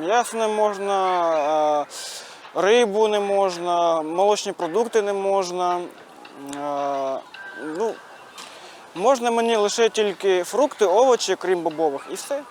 М'ясо не можна, е, рибу не можна, молочні продукти не можна. Е, Ну, можна мені лише тільки фрукти, овочі, крім бобових, і все.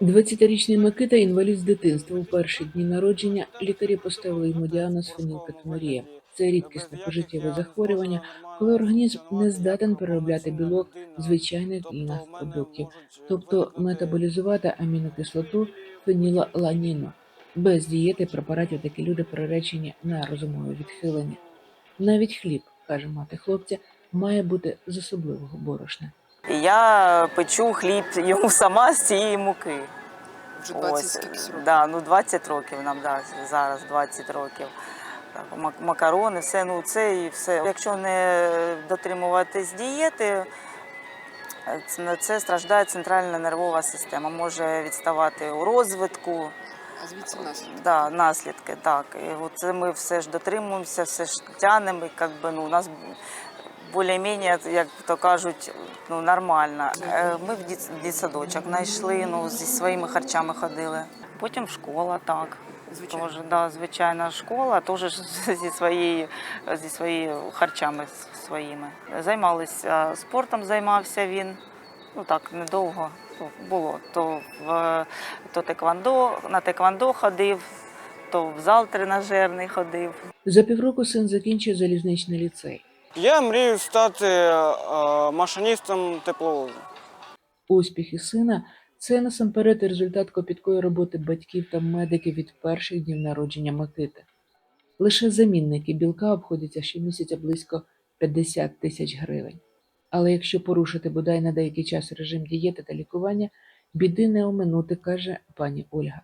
20-річний Микита інвалід з дитинства. У перші дні народження лікарі поставили йому діагноз фенілкетонурія. Це рідкісне пожиттєве захворювання, коли організм не здатен переробляти білок звичайних для нас продуктів, тобто метаболізувати амінокислоту фенілаланіну. Без дієти препаратів такі люди приречені на розумове відхилення. Навіть хліб, каже мати хлопця, має бути з особливого борошна. Я печу хліб йому сама з цієї муки. Вже 20 Ось, років. Да, ну 20 років нам да, зараз 20 років. Так, макарони, все, ну це і все. Якщо не дотримуватись дієти, на це страждає центральна нервова система. Може відставати у розвитку, А звідси наслідки. да, наслідки. Так. І це ми все ж дотримуємося, все ж тянемо, і як би, ну, у нас більш-менш, як то кажуть, ну, нормально. Е, Ми в дитсадочок знайшли, ну, зі своїми харчами ходили. Потім школа, так. Звичайно. Тоже, да, звичайна школа, теж зі своєю, зі своїми харчами своїми. Займалися спортом, займався він. Ну так, недовго було. То в то теквандо, на теквандо ходив, то в зал тренажерний ходив. За півроку син закінчив залізничний ліцей. Я мрію стати е, машиністом тепловозу. Успіхи сина це насамперед результат копіткої роботи батьків та медиків від перших днів народження Микити. Лише замінники білка обходяться щомісяця близько 50 тисяч гривень. Але якщо порушити бодай на деякий час режим дієти та лікування, біди не оминути, каже пані Ольга.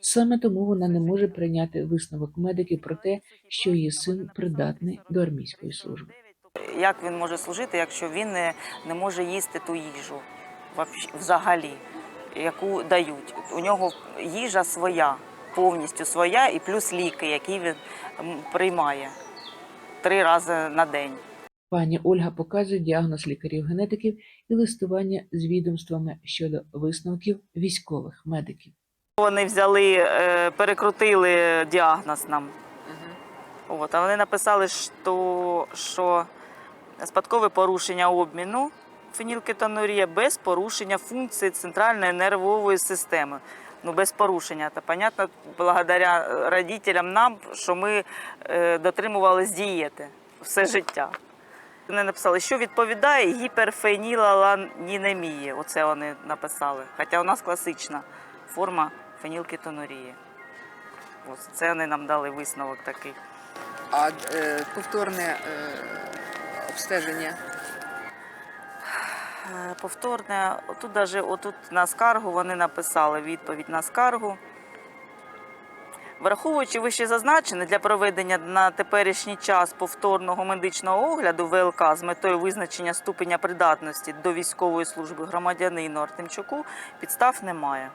Саме тому вона не може прийняти висновок медиків про те, що її син придатний до армійської служби. Як він може служити, якщо він не, не може їсти ту їжу взагалі, яку дають? У нього їжа своя, повністю своя, і плюс ліки, які він приймає три рази на день. Пані Ольга показує діагноз лікарів-генетиків і листування з відомствами щодо висновків військових медиків. Вони взяли, е, перекрутили діагноз нам. От, а вони написали, що, що спадкове порушення обміну фенілкетонурія без порушення функції центральної нервової системи. Ну, без порушення. Це, понятно, благодаря родителям нам, що ми е, дотримувались дієти все життя. Вони написали, що відповідає гіперфенілаланінемії. Оце вони написали. Хоча у нас класична форма фенілкетонурії. Ось це вони нам дали висновок такий. А е, повторне е, обстеження Е, Повторне, отут даже отут на скаргу вони написали відповідь на скаргу. Враховуючи вище зазначене для проведення на теперішній час повторного медичного огляду ВЛК з метою визначення ступеня придатності до військової служби громадянину Артемчуку підстав немає.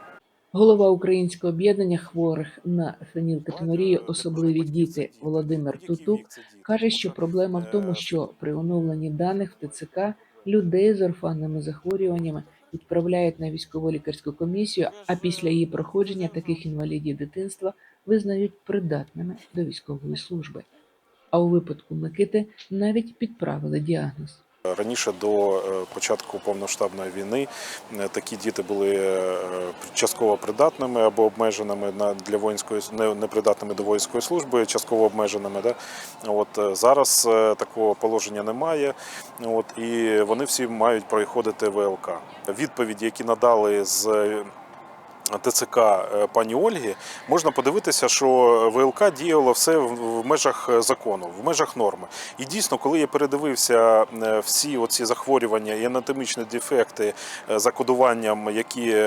Голова Українського об'єднання хворих на фенілкетонурію особливі діти Володимир Тутук каже, що проблема в тому, що при оновленні даних в ТЦК людей з орфанними захворюваннями відправляють на військово-лікарську комісію, а після її проходження таких інвалідів дитинства визнають придатними до військової служби. А у випадку Микити навіть підправили діагноз. Раніше до е, початку повноштабної війни е, такі діти були е, частково придатними або обмеженими для воїнської не- непридатними до воїнської служби, частково обмеженими. Да? От зараз такого положення немає. От і вони всі мають проходити ВЛК. Відповіді, які надали з ТЦК е, пані Ольги, можна подивитися, що ВЛК діяло все в межах е, закону, в межах норми. І дійсно, коли я передивився е, всі оці захворювання і анатомічні дефекти за кодуванням, які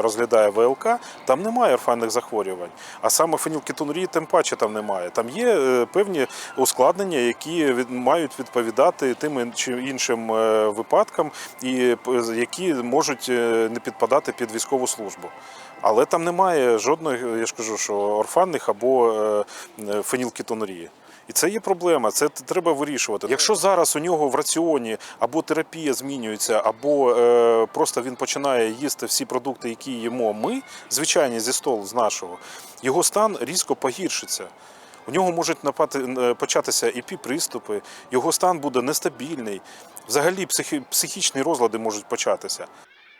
розглядає ВЛК, там немає орфанних захворювань. А саме фенілкетонурії тим паче там немає. Там є певні ускладнення, які мають відповідати тим чи іншим випадкам, і які можуть не підпадати під військову службу. Але там немає жодної, я ж кажу, що орфанних або е, е, фенілкетонурії. І це є проблема, це треба вирішувати. Якщо зараз у нього в раціоні або терапія змінюється, або е, просто він починає їсти всі продукти, які їмо ми, звичайні зі столу з нашого, його стан різко погіршиться. У нього можуть напати, е, початися епіприступи, його стан буде нестабільний. Взагалі психі, психічні розлади можуть початися.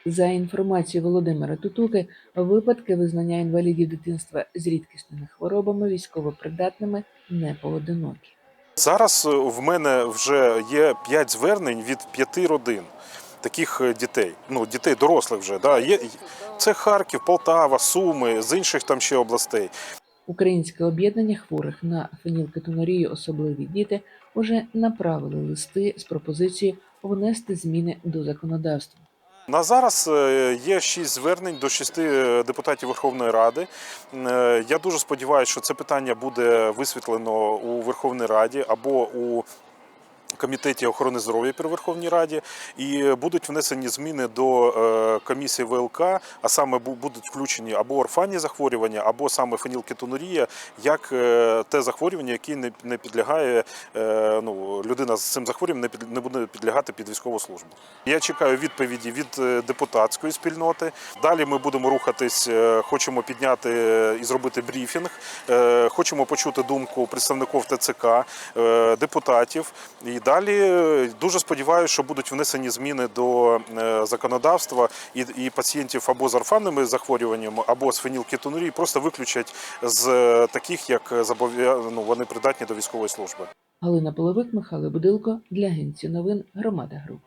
За інформацією Володимира Тутуки, випадки визнання інвалідів дитинства з рідкісними хворобами військовопридатними не поодинокі. Зараз е, в мене вже є 5 звернень від 5 родин таких е, дітей. Ну, дітей дорослих вже. Да. Є, це Харків, Полтава, Суми, з інших там ще областей. Українське об'єднання хворих на фенілкетонурію особливі діти уже направили листи з пропозицією внести зміни до законодавства. На зараз е, є шість звернень до шести е, депутатів Верховної Ради. Е, Я дуже сподіваюся, що це питання буде висвітлено у Верховній Раді або у комітеті охорони здоров'я при Верховній Раді, і будуть внесені зміни до е, комісії ВЛК, а саме будуть включені або орфанні захворювання, або саме фенілкетонурія, як е, те захворювання, яке не, підлягає е, ну, людина з цим захворюванням не, буде підлягати під військову службу. Я чекаю відповіді від е, депутатської спільноти. Далі ми будемо рухатись, е, хочемо підняти е, і зробити брифінг. Е, Хочемо почути думку представників ТЦК, е, депутатів. І далі е, дуже сподіваюся, що будуть внесені зміни до е, законодавства і, і пацієнтів або з орфанними захворюваннями, або з фенілкетонурії просто виключать з е, таких, як ну, вони придатні до військової служби. Галина Половик, Михайло Будилко для Агенції новин Громада Груп.